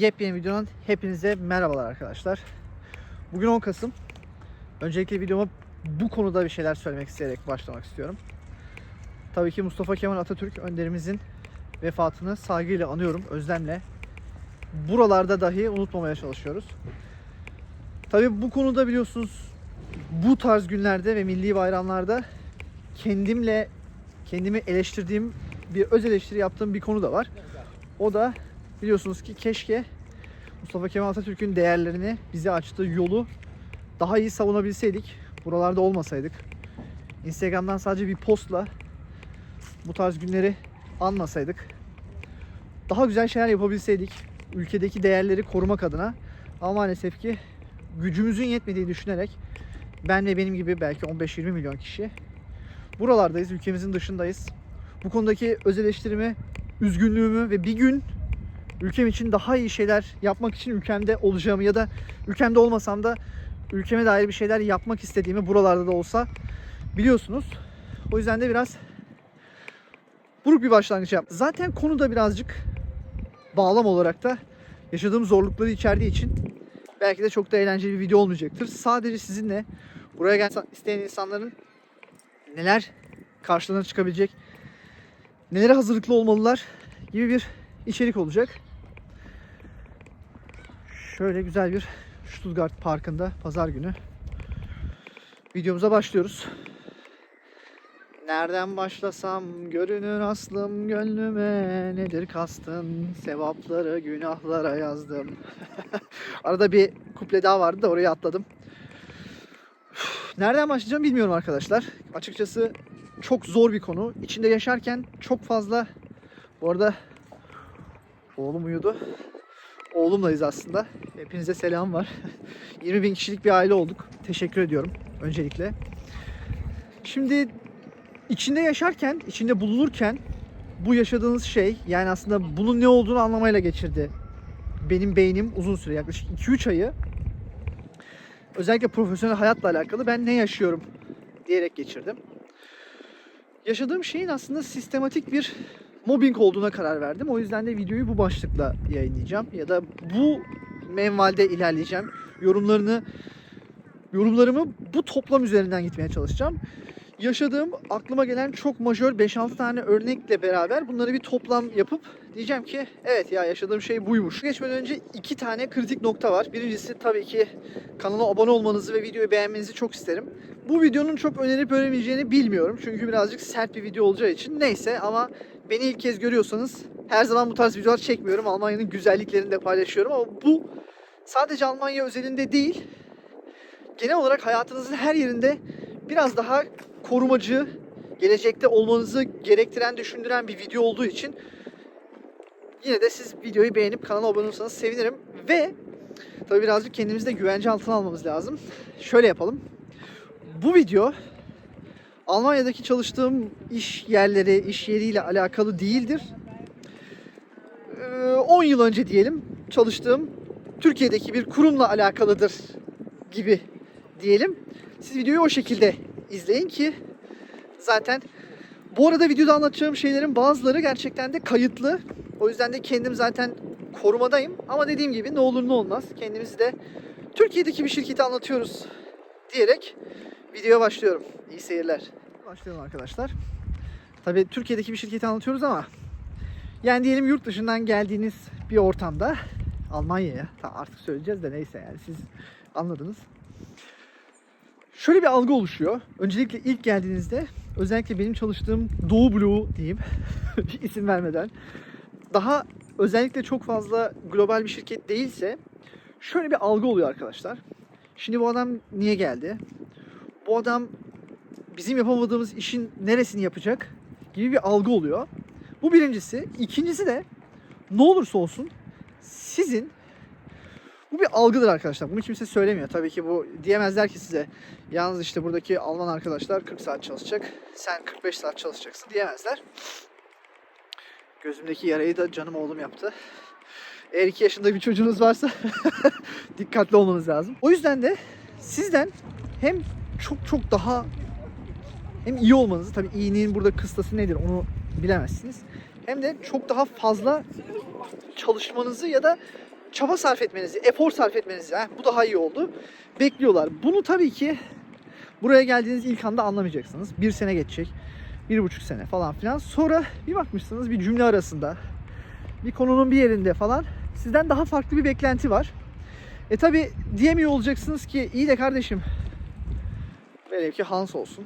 Yepyeni videonun hepinize merhabalar arkadaşlar. Bugün 10 Kasım. Öncelikle videoma bu konuda bir şeyler söylemek isteyerek başlamak istiyorum. Tabii ki Mustafa Kemal Atatürk önderimizin vefatını saygıyla anıyorum, özlemle. Buralarda dahi unutmamaya çalışıyoruz. Tabii bu konuda biliyorsunuz bu tarz günlerde ve milli bayramlarda kendimle kendimi eleştirdiğim bir öz eleştiri yaptığım bir konu da var. O da biliyorsunuz ki keşke Mustafa Kemal Atatürk'ün değerlerini bize açtığı yolu daha iyi savunabilseydik. Buralarda olmasaydık. Instagram'dan sadece bir postla bu tarz günleri anmasaydık. Daha güzel şeyler yapabilseydik. Ülkedeki değerleri korumak adına. Ama maalesef ki gücümüzün yetmediği düşünerek ben ve benim gibi belki 15-20 milyon kişi buralardayız. Ülkemizin dışındayız. Bu konudaki öz eleştirimi, üzgünlüğümü ve bir gün ülkem için daha iyi şeyler yapmak için ülkemde olacağımı ya da ülkemde olmasam da ülkeme dair bir şeyler yapmak istediğimi buralarda da olsa biliyorsunuz. O yüzden de biraz buruk bir başlangıç yaptım. Zaten konu da birazcık bağlam olarak da yaşadığım zorlukları içerdiği için belki de çok da eğlenceli bir video olmayacaktır. Sadece sizinle buraya gelmek isteyen insanların neler karşılarına çıkabilecek, nelere hazırlıklı olmalılar gibi bir içerik olacak. Şöyle güzel bir Stuttgart Parkı'nda pazar günü videomuza başlıyoruz. Nereden başlasam görünür aslım gönlüme nedir kastın sevapları günahlara yazdım. Arada bir kuple daha vardı da oraya atladım. Nereden başlayacağım bilmiyorum arkadaşlar. Açıkçası çok zor bir konu. İçinde yaşarken çok fazla bu arada oğlum uyudu. Oğlumlayız aslında. Hepinize selam var. 20 bin kişilik bir aile olduk. Teşekkür ediyorum öncelikle. Şimdi içinde yaşarken, içinde bulunurken bu yaşadığınız şey yani aslında bunun ne olduğunu anlamayla geçirdi. Benim beynim uzun süre yaklaşık 2-3 ayı özellikle profesyonel hayatla alakalı ben ne yaşıyorum diyerek geçirdim. Yaşadığım şeyin aslında sistematik bir mobbing olduğuna karar verdim. O yüzden de videoyu bu başlıkla yayınlayacağım ya da bu menvalde ilerleyeceğim. Yorumlarını yorumlarımı bu toplam üzerinden gitmeye çalışacağım. Yaşadığım aklıma gelen çok majör 5-6 tane örnekle beraber bunları bir toplam yapıp diyeceğim ki evet ya yaşadığım şey buymuş. Geçmeden önce iki tane kritik nokta var. Birincisi tabii ki kanala abone olmanızı ve videoyu beğenmenizi çok isterim. Bu videonun çok önerip öneremeyeceğini bilmiyorum. Çünkü birazcık sert bir video olacağı için. Neyse ama beni ilk kez görüyorsanız her zaman bu tarz videolar çekmiyorum. Almanya'nın güzelliklerini de paylaşıyorum ama bu sadece Almanya özelinde değil. Genel olarak hayatınızın her yerinde biraz daha korumacı, gelecekte olmanızı gerektiren, düşündüren bir video olduğu için yine de siz videoyu beğenip kanala abone olursanız sevinirim. Ve tabii birazcık kendimizi de güvence altına almamız lazım. Şöyle yapalım. Bu video Almanya'daki çalıştığım iş yerleri, iş yeriyle alakalı değildir. Ee, 10 yıl önce diyelim çalıştığım Türkiye'deki bir kurumla alakalıdır gibi diyelim. Siz videoyu o şekilde izleyin ki zaten bu arada videoda anlatacağım şeylerin bazıları gerçekten de kayıtlı. O yüzden de kendim zaten korumadayım. Ama dediğim gibi ne olur ne olmaz. Kendimizi de Türkiye'deki bir şirketi anlatıyoruz diyerek videoya başlıyorum. İyi seyirler. Başlayalım arkadaşlar. Tabii Türkiye'deki bir şirketi anlatıyoruz ama yani diyelim yurt dışından geldiğiniz bir ortamda Almanya'ya artık söyleyeceğiz de neyse yani siz anladınız. Şöyle bir algı oluşuyor. Öncelikle ilk geldiğinizde özellikle benim çalıştığım Doğu Bloğu diyeyim isim vermeden daha özellikle çok fazla global bir şirket değilse şöyle bir algı oluyor arkadaşlar. Şimdi bu adam niye geldi? Bu adam bizim yapamadığımız işin neresini yapacak gibi bir algı oluyor. Bu birincisi. İkincisi de ne olursa olsun sizin bu bir algıdır arkadaşlar. Bunu kimse söylemiyor. Tabii ki bu diyemezler ki size. Yalnız işte buradaki Alman arkadaşlar 40 saat çalışacak. Sen 45 saat çalışacaksın diyemezler. Gözümdeki yarayı da canım oğlum yaptı. Eğer 2 yaşında bir çocuğunuz varsa dikkatli olmanız lazım. O yüzden de sizden hem çok çok daha hem iyi olmanızı tabii iyiliğin burada kıstası nedir onu bilemezsiniz. Hem de çok daha fazla çalışmanızı ya da çaba sarf etmenizi, efor sarf etmenizi, "Heh, bu daha iyi oldu. Bekliyorlar. Bunu tabii ki buraya geldiğiniz ilk anda anlamayacaksınız. Bir sene geçecek. Bir buçuk sene falan filan. Sonra bir bakmışsınız bir cümle arasında, bir konunun bir yerinde falan sizden daha farklı bir beklenti var. E tabi diyemiyor olacaksınız ki iyi de kardeşim velev ki Hans olsun.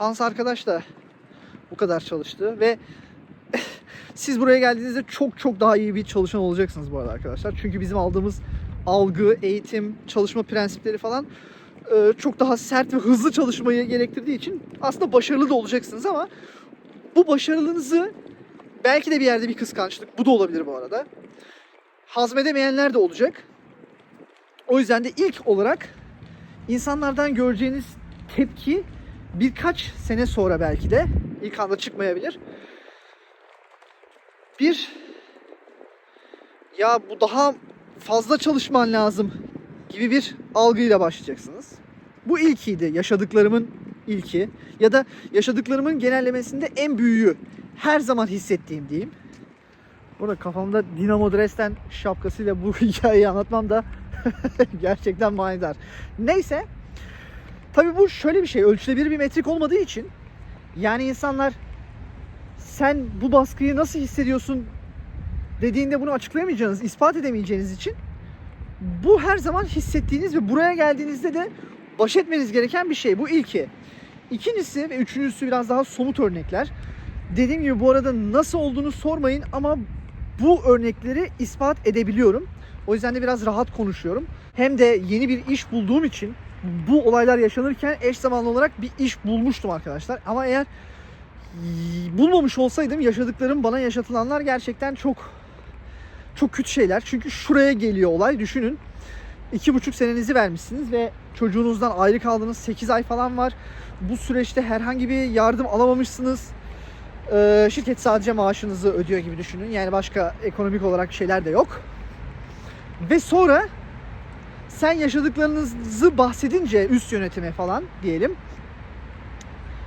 Hans arkadaş da bu kadar çalıştı ve siz buraya geldiğinizde çok çok daha iyi bir çalışan olacaksınız bu arada arkadaşlar. Çünkü bizim aldığımız algı, eğitim, çalışma prensipleri falan e, çok daha sert ve hızlı çalışmayı gerektirdiği için aslında başarılı da olacaksınız ama bu başarılığınızı belki de bir yerde bir kıskançlık, bu da olabilir bu arada. Hazmedemeyenler de olacak. O yüzden de ilk olarak insanlardan göreceğiniz tepki birkaç sene sonra belki de ilk anda çıkmayabilir. Bir ya bu daha fazla çalışman lazım gibi bir algıyla başlayacaksınız. Bu ilkiydi. Yaşadıklarımın ilki. Ya da yaşadıklarımın genellemesinde en büyüğü. Her zaman hissettiğim diyeyim. Burada kafamda Dinamo Dresden şapkasıyla bu hikayeyi anlatmam da gerçekten manidar. Neyse. Tabii bu şöyle bir şey. Ölçülebilir bir metrik olmadığı için yani insanlar sen bu baskıyı nasıl hissediyorsun dediğinde bunu açıklayamayacağınız, ispat edemeyeceğiniz için bu her zaman hissettiğiniz ve buraya geldiğinizde de baş etmeniz gereken bir şey. Bu ilki. İkincisi ve üçüncüsü biraz daha somut örnekler. Dediğim gibi bu arada nasıl olduğunu sormayın ama bu örnekleri ispat edebiliyorum. O yüzden de biraz rahat konuşuyorum. Hem de yeni bir iş bulduğum için bu olaylar yaşanırken eş zamanlı olarak bir iş bulmuştum arkadaşlar. Ama eğer bulmamış olsaydım yaşadıklarım bana yaşatılanlar gerçekten çok çok kötü şeyler. Çünkü şuraya geliyor olay. Düşünün. iki buçuk senenizi vermişsiniz ve çocuğunuzdan ayrı kaldınız. 8 ay falan var. Bu süreçte herhangi bir yardım alamamışsınız. Ee, şirket sadece maaşınızı ödüyor gibi düşünün. Yani başka ekonomik olarak şeyler de yok. Ve sonra sen yaşadıklarınızı bahsedince üst yönetime falan diyelim.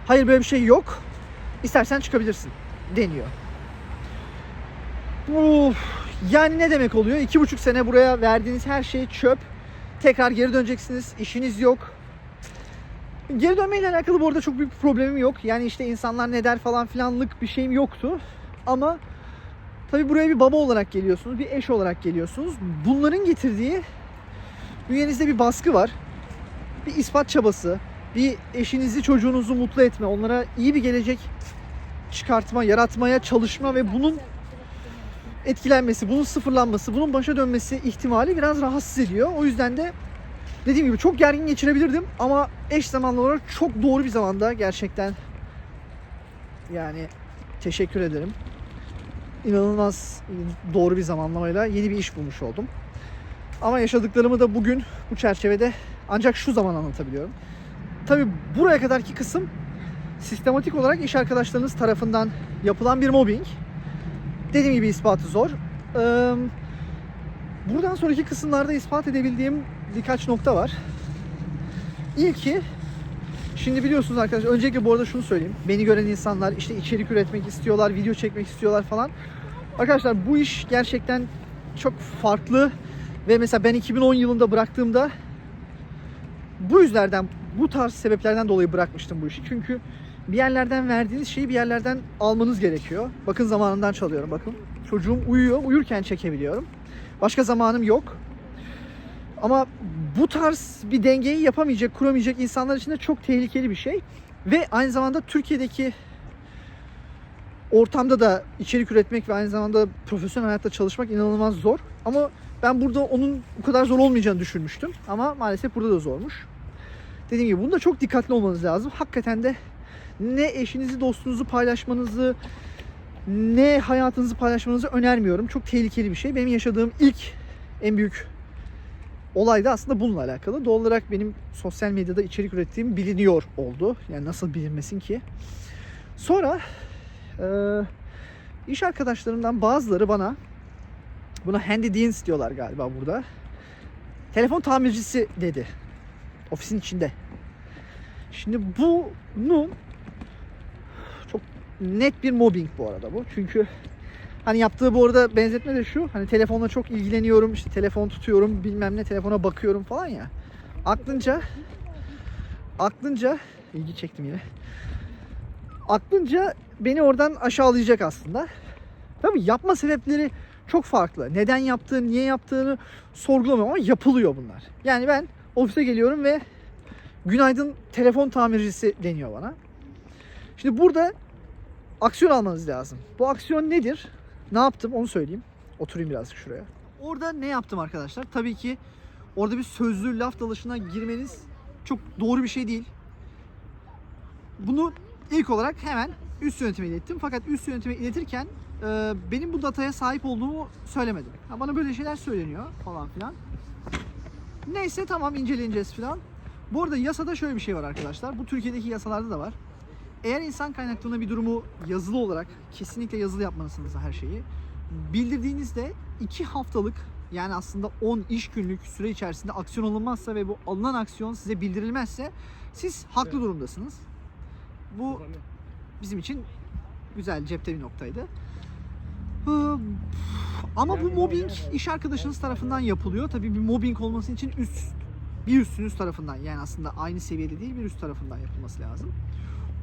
Hayır böyle bir şey yok. İstersen çıkabilirsin deniyor. Uf, yani ne demek oluyor? İki buçuk sene buraya verdiğiniz her şey çöp. Tekrar geri döneceksiniz. işiniz yok. Geri dönmeyle alakalı bu arada çok büyük bir problemim yok. Yani işte insanlar ne der falan filanlık bir şeyim yoktu. Ama tabii buraya bir baba olarak geliyorsunuz, bir eş olarak geliyorsunuz. Bunların getirdiği bünyenizde bir baskı var. Bir ispat çabası, bir eşinizi, çocuğunuzu mutlu etme, onlara iyi bir gelecek çıkartma, yaratmaya çalışma ve bunun etkilenmesi, bunun sıfırlanması, bunun başa dönmesi ihtimali biraz rahatsız ediyor. O yüzden de dediğim gibi çok gergin geçirebilirdim ama eş zamanlı olarak çok doğru bir zamanda gerçekten yani teşekkür ederim. İnanılmaz doğru bir zamanlamayla yeni bir iş bulmuş oldum. Ama yaşadıklarımı da bugün bu çerçevede ancak şu zaman anlatabiliyorum. Tabii buraya kadarki kısım sistematik olarak iş arkadaşlarınız tarafından yapılan bir mobbing. Dediğim gibi ispatı zor. Ee, buradan sonraki kısımlarda ispat edebildiğim birkaç nokta var. İlki, şimdi biliyorsunuz arkadaşlar, öncelikle bu arada şunu söyleyeyim. Beni gören insanlar işte içerik üretmek istiyorlar, video çekmek istiyorlar falan. Arkadaşlar bu iş gerçekten çok farklı ve mesela ben 2010 yılında bıraktığımda bu yüzlerden, bu tarz sebeplerden dolayı bırakmıştım bu işi. Çünkü bir yerlerden verdiğiniz şeyi bir yerlerden almanız gerekiyor. Bakın zamanından çalıyorum bakın. Çocuğum uyuyor, uyurken çekebiliyorum. Başka zamanım yok. Ama bu tarz bir dengeyi yapamayacak, kuramayacak insanlar için de çok tehlikeli bir şey. Ve aynı zamanda Türkiye'deki ortamda da içerik üretmek ve aynı zamanda profesyonel hayatta çalışmak inanılmaz zor. Ama ben burada onun bu kadar zor olmayacağını düşünmüştüm. Ama maalesef burada da zormuş. Dediğim gibi bunda çok dikkatli olmanız lazım. Hakikaten de ne eşinizi, dostunuzu paylaşmanızı, ne hayatınızı paylaşmanızı önermiyorum. Çok tehlikeli bir şey. Benim yaşadığım ilk en büyük olay da aslında bununla alakalı. Doğal olarak benim sosyal medyada içerik ürettiğim biliniyor oldu. Yani nasıl bilinmesin ki. Sonra e, iş arkadaşlarımdan bazıları bana buna handy deans diyorlar galiba burada. Telefon tamircisi dedi. Ofisin içinde. Şimdi bunu çok net bir mobbing bu arada bu. Çünkü Hani yaptığı bu arada benzetme de şu. Hani telefonla çok ilgileniyorum. işte telefon tutuyorum. Bilmem ne telefona bakıyorum falan ya. Aklınca aklınca ilgi çektim yine. Aklınca beni oradan aşağılayacak aslında. Tabii yapma sebepleri çok farklı. Neden yaptığını, niye yaptığını sorgulamıyorum ama yapılıyor bunlar. Yani ben ofise geliyorum ve günaydın telefon tamircisi deniyor bana. Şimdi burada aksiyon almanız lazım. Bu aksiyon nedir? Ne yaptım onu söyleyeyim. Oturayım birazcık şuraya. Orada ne yaptım arkadaşlar? Tabii ki orada bir sözlü laf dalışına girmeniz çok doğru bir şey değil. Bunu ilk olarak hemen üst yönetime ilettim. Fakat üst yönetime iletirken e, benim bu dataya sahip olduğumu söylemedim. Ha, bana böyle şeyler söyleniyor falan filan. Neyse tamam inceleyeceğiz filan. Bu arada yasada şöyle bir şey var arkadaşlar. Bu Türkiye'deki yasalarda da var. Eğer insan kaynaklarına bir durumu yazılı olarak kesinlikle yazılı yapmalısınız her şeyi. Bildirdiğinizde 2 haftalık yani aslında 10 iş günlük süre içerisinde aksiyon alınmazsa ve bu alınan aksiyon size bildirilmezse siz haklı durumdasınız. Bu bizim için güzel cepte bir noktaydı. Ee, Ama bu mobbing iş arkadaşınız tarafından yapılıyor. Tabii bir mobbing olması için üst bir üstünüz tarafından yani aslında aynı seviyede değil bir üst tarafından yapılması lazım.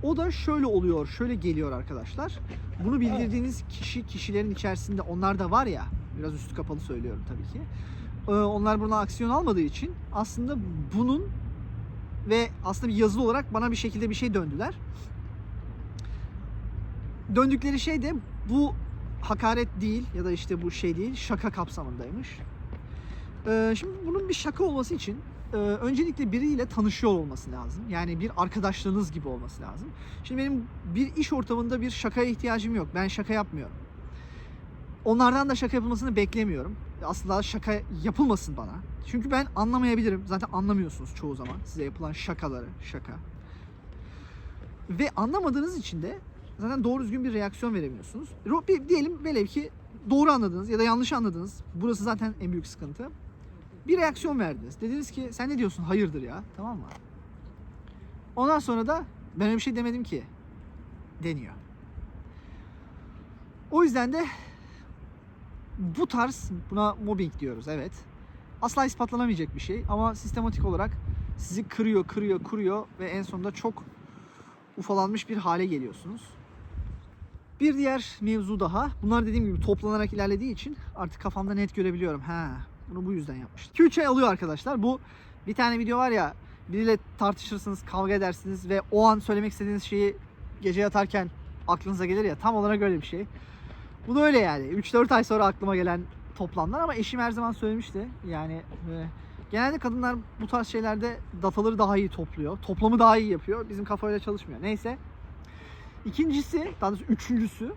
O da şöyle oluyor, şöyle geliyor arkadaşlar. Bunu bildirdiğiniz kişi kişilerin içerisinde onlar da var ya, biraz üstü kapalı söylüyorum tabii ki. Ee, Onlar buna aksiyon almadığı için aslında bunun ve aslında bir yazılı olarak bana bir şekilde bir şey döndüler. Döndükleri şey de bu hakaret değil ya da işte bu şey değil şaka kapsamındaymış. Ee, şimdi bunun bir şaka olması için e, öncelikle biriyle tanışıyor olması lazım. Yani bir arkadaşlığınız gibi olması lazım. Şimdi benim bir iş ortamında bir şakaya ihtiyacım yok. Ben şaka yapmıyorum. Onlardan da şaka yapılmasını beklemiyorum. Aslında şaka yapılmasın bana. Çünkü ben anlamayabilirim. Zaten anlamıyorsunuz çoğu zaman size yapılan şakaları, şaka. Ve anlamadığınız için de zaten doğru düzgün bir reaksiyon veremiyorsunuz. Bir, diyelim velev ki doğru anladınız ya da yanlış anladınız. Burası zaten en büyük sıkıntı. Bir reaksiyon verdiniz. Dediniz ki sen ne diyorsun? Hayırdır ya. Tamam mı? Ondan sonra da ben öyle bir şey demedim ki deniyor. O yüzden de bu tarz buna mobbing diyoruz evet. Asla ispatlanamayacak bir şey ama sistematik olarak sizi kırıyor, kırıyor, kuruyor ve en sonunda çok ufalanmış bir hale geliyorsunuz. Bir diğer mevzu daha. Bunlar dediğim gibi toplanarak ilerlediği için artık kafamda net görebiliyorum. Ha, bunu bu yüzden yapmıştım. 2-3 ay alıyor arkadaşlar. Bu bir tane video var ya biriyle tartışırsınız, kavga edersiniz ve o an söylemek istediğiniz şeyi gece yatarken aklınıza gelir ya tam olarak öyle bir şey. Bu da öyle yani. 3-4 ay sonra aklıma gelen toplamlar ama eşim her zaman söylemişti. Yani e, genelde kadınlar bu tarz şeylerde dataları daha iyi topluyor. Toplamı daha iyi yapıyor. Bizim kafa öyle çalışmıyor. Neyse. İkincisi, daha doğrusu üçüncüsü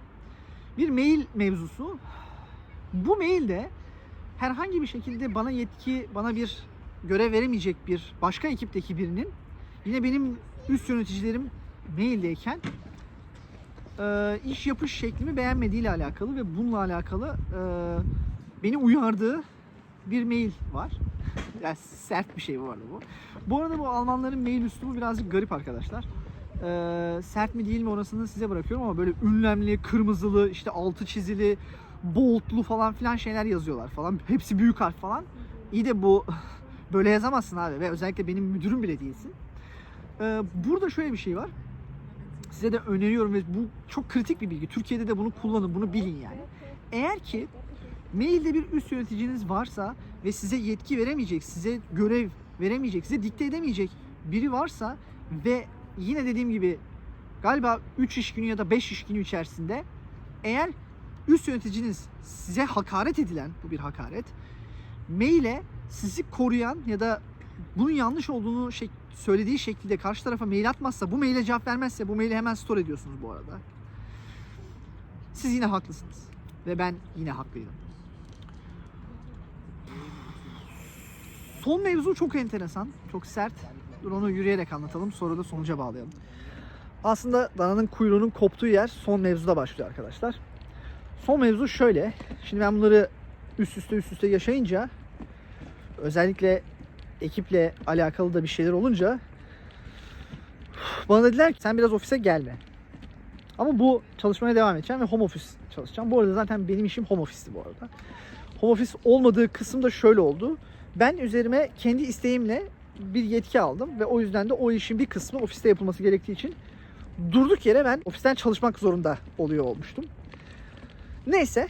bir mail mevzusu. Bu mailde herhangi bir şekilde bana yetki, bana bir görev veremeyecek bir başka ekipteki birinin yine benim üst yöneticilerim maildeyken e, iş yapış şeklimi beğenmediğiyle alakalı ve bununla alakalı e, beni uyardığı bir mail var. Yani sert bir şey bu arada bu. Bu arada bu Almanların mail üslubu birazcık garip arkadaşlar. Ee, sert mi değil mi orasını size bırakıyorum ama böyle ünlemli, kırmızılı, işte altı çizili, boltlu falan filan şeyler yazıyorlar falan. Hepsi büyük harf falan. İyi de bu böyle yazamazsın abi ve özellikle benim müdürüm bile değilsin. Ee, burada şöyle bir şey var. Size de öneriyorum ve bu çok kritik bir bilgi. Türkiye'de de bunu kullanın, bunu bilin yani. Eğer ki mailde bir üst yöneticiniz varsa ve size yetki veremeyecek, size görev veremeyecek, size dikte edemeyecek biri varsa ve yine dediğim gibi galiba 3 iş günü ya da 5 iş günü içerisinde eğer üst yöneticiniz size hakaret edilen, bu bir hakaret, maile sizi koruyan ya da bunun yanlış olduğunu şek- söylediği şekilde karşı tarafa mail atmazsa, bu maile cevap vermezse bu maili hemen store ediyorsunuz bu arada. Siz yine haklısınız. Ve ben yine haklıydım. Son mevzu çok enteresan, çok sert. Dur onu yürüyerek anlatalım, sonra da sonuca bağlayalım. Aslında dananın kuyruğunun koptuğu yer son mevzuda başlıyor arkadaşlar. Son mevzu şöyle. Şimdi ben bunları üst üste üst üste yaşayınca özellikle ekiple alakalı da bir şeyler olunca bana dediler ki sen biraz ofise gelme. Ama bu çalışmaya devam edeceğim ve home office çalışacağım. Bu arada zaten benim işim home office'ti bu arada. Home office olmadığı kısım da şöyle oldu. Ben üzerime kendi isteğimle bir yetki aldım ve o yüzden de o işin bir kısmı ofiste yapılması gerektiği için durduk yere ben ofisten çalışmak zorunda oluyor olmuştum. Neyse.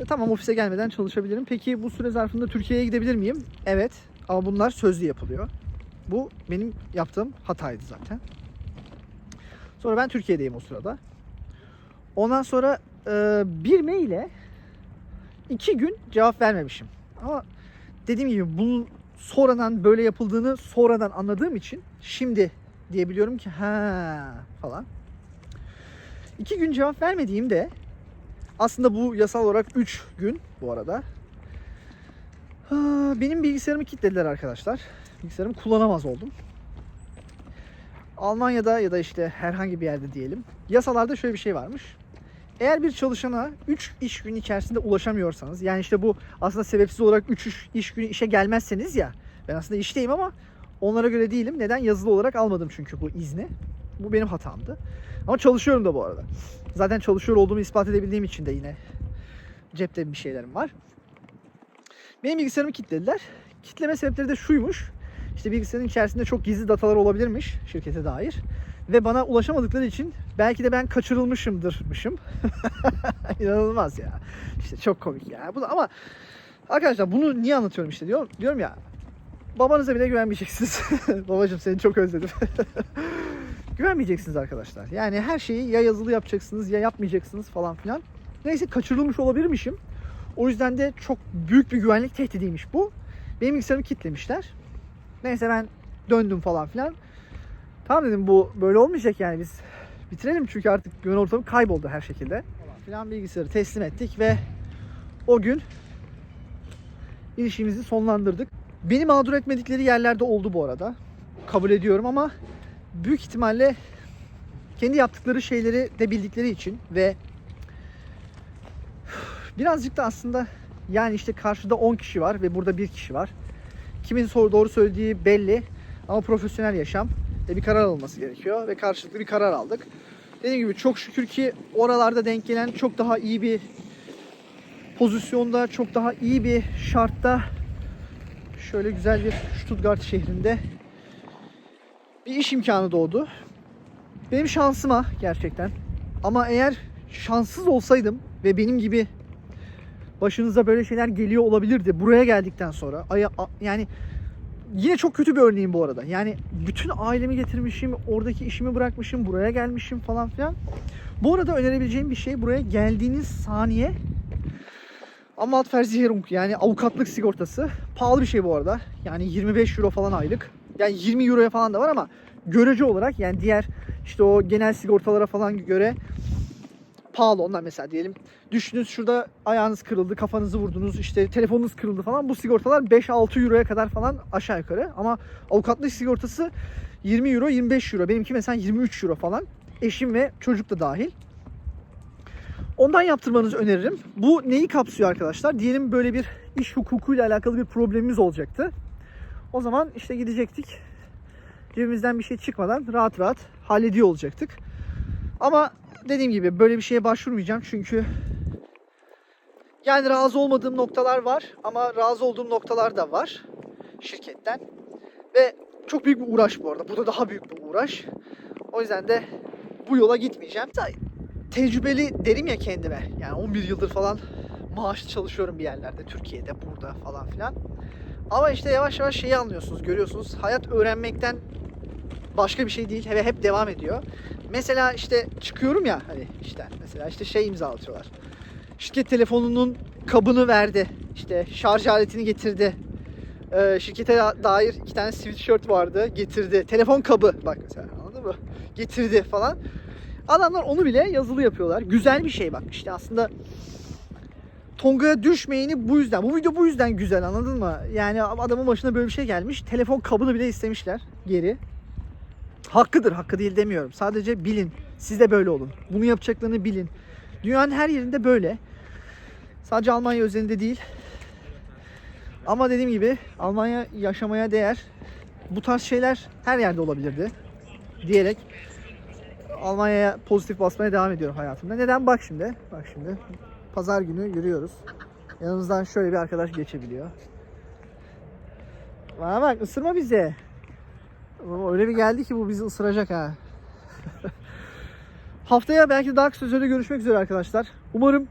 e, Tamam ofise gelmeden çalışabilirim. Peki bu süre zarfında Türkiye'ye gidebilir miyim? Evet. Ama bunlar sözlü yapılıyor. Bu benim yaptığım hataydı zaten. Sonra ben Türkiye'deyim o sırada. Ondan sonra e, bir maile iki gün cevap vermemişim. Ama dediğim gibi bunun sonradan böyle yapıldığını sonradan anladığım için şimdi diyebiliyorum ki ha falan. İki gün cevap vermediğimde aslında bu yasal olarak 3 gün bu arada. Benim bilgisayarımı kilitlediler arkadaşlar. Bilgisayarımı kullanamaz oldum. Almanya'da ya da işte herhangi bir yerde diyelim. Yasalarda şöyle bir şey varmış. Eğer bir çalışana 3 iş günü içerisinde ulaşamıyorsanız yani işte bu aslında sebepsiz olarak 3 iş günü işe gelmezseniz ya ben aslında işteyim ama onlara göre değilim. Neden? Yazılı olarak almadım çünkü bu izni. Bu benim hatamdı. Ama çalışıyorum da bu arada. Zaten çalışıyor olduğumu ispat edebildiğim için de yine cepte bir şeylerim var. Benim bilgisayarımı kilitlediler. Kitleme sebepleri de şuymuş. İşte bilgisayarın içerisinde çok gizli datalar olabilirmiş şirkete dair. Ve bana ulaşamadıkları için belki de ben kaçırılmışımdırmışım. İnanılmaz ya. İşte çok komik ya. Bu da, ama arkadaşlar bunu niye anlatıyorum işte diyorum, diyorum ya. Babanıza bile güvenmeyeceksiniz. Babacım seni çok özledim. güvenmeyeceksiniz arkadaşlar. Yani her şeyi ya yazılı yapacaksınız ya yapmayacaksınız falan filan. Neyse kaçırılmış olabilirmişim. O yüzden de çok büyük bir güvenlik tehdidiymiş bu. Benim bilgisayarımı kilitlemişler. Neyse ben döndüm falan filan. Tamam dedim bu böyle olmayacak yani biz bitirelim çünkü artık güven ortamı kayboldu her şekilde. Filan bilgisayarı teslim ettik ve o gün ilişkimizi sonlandırdık. Beni mağdur etmedikleri yerlerde oldu bu arada. Kabul ediyorum ama büyük ihtimalle kendi yaptıkları şeyleri de bildikleri için ve birazcık da aslında yani işte karşıda 10 kişi var ve burada bir kişi var. Kimin soru doğru söylediği belli ama profesyonel yaşam ve bir karar alınması gerekiyor ve karşılıklı bir karar aldık. Dediğim gibi çok şükür ki oralarda denk gelen çok daha iyi bir pozisyonda, çok daha iyi bir şartta şöyle güzel bir Stuttgart şehrinde bir iş imkanı doğdu. Benim şansıma gerçekten. Ama eğer şanssız olsaydım ve benim gibi başınıza böyle şeyler geliyor olabilirdi buraya geldikten sonra. Aya, yani yine çok kötü bir örneğim bu arada. Yani bütün ailemi getirmişim, oradaki işimi bırakmışım, buraya gelmişim falan filan. Bu arada önerebileceğim bir şey buraya geldiğiniz saniye Anwaltversicherung yani avukatlık sigortası. Pahalı bir şey bu arada. Yani 25 euro falan aylık. Yani 20 euroya falan da var ama görece olarak yani diğer işte o genel sigortalara falan göre pahalı onlar mesela diyelim. Düşünün şurada ayağınız kırıldı, kafanızı vurdunuz, işte telefonunuz kırıldı falan. Bu sigortalar 5-6 euroya kadar falan aşağı yukarı. Ama avukatlık sigortası 20 euro, 25 euro. Benimki mesela 23 euro falan. Eşim ve çocuk da dahil. Ondan yaptırmanızı öneririm. Bu neyi kapsıyor arkadaşlar? Diyelim böyle bir iş hukukuyla alakalı bir problemimiz olacaktı. O zaman işte gidecektik. Cebimizden bir şey çıkmadan rahat rahat hallediyor olacaktık. Ama dediğim gibi böyle bir şeye başvurmayacağım çünkü yani razı olmadığım noktalar var ama razı olduğum noktalar da var şirketten. Ve çok büyük bir uğraş bu arada. Bu da daha büyük bir uğraş. O yüzden de bu yola gitmeyeceğim. Tecrübeli derim ya kendime. Yani 11 yıldır falan maaşlı çalışıyorum bir yerlerde. Türkiye'de, burada falan filan. Ama işte yavaş yavaş şeyi anlıyorsunuz, görüyorsunuz. Hayat öğrenmekten başka bir şey değil ve hep devam ediyor. Mesela işte çıkıyorum ya hani işte mesela işte şey imza atıyorlar. Şirket telefonunun kabını verdi. İşte şarj aletini getirdi. Ee, şirkete dair iki tane sweatshirt vardı. Getirdi. Telefon kabı. Bak mesela anladın mı? Getirdi falan. Adamlar onu bile yazılı yapıyorlar. Güzel bir şey bak. İşte aslında Tonga'ya düşmeyeni bu yüzden. Bu video bu yüzden güzel anladın mı? Yani adamın başına böyle bir şey gelmiş. Telefon kabını bile istemişler geri. Hakkıdır, hakkı değil demiyorum. Sadece bilin. Siz de böyle olun. Bunu yapacaklarını bilin. Dünyanın her yerinde böyle. Sadece Almanya özelinde değil. Ama dediğim gibi Almanya yaşamaya değer. Bu tarz şeyler her yerde olabilirdi. Diyerek Almanya'ya pozitif basmaya devam ediyorum hayatımda. Neden? Bak şimdi. Bak şimdi. Pazar günü yürüyoruz. Yanımızdan şöyle bir arkadaş geçebiliyor. Bana bak ısırma bize. Öyle bir geldi ki bu bizi ısıracak ha. Haftaya belki daha kısa sürede görüşmek üzere arkadaşlar. Umarım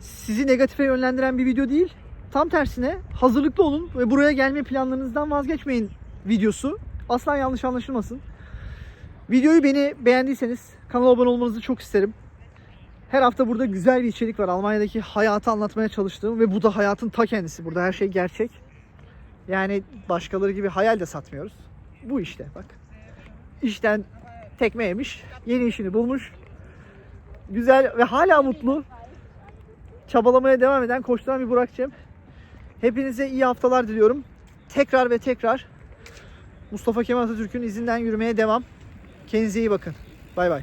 sizi negatife yönlendiren bir video değil. Tam tersine hazırlıklı olun ve buraya gelme planlarınızdan vazgeçmeyin videosu. Asla yanlış anlaşılmasın. Videoyu beni beğendiyseniz kanala abone olmanızı çok isterim. Her hafta burada güzel bir içerik var. Almanya'daki hayatı anlatmaya çalıştığım ve bu da hayatın ta kendisi. Burada her şey gerçek. Yani başkaları gibi hayal de satmıyoruz. Bu işte bak. İşten tekme yemiş. Yeni işini bulmuş. Güzel ve hala mutlu. Çabalamaya devam eden, koşturan bir Burak. Hepinize iyi haftalar diliyorum. Tekrar ve tekrar Mustafa Kemal Atatürk'ün izinden yürümeye devam. Kendinize iyi bakın. Bay bay.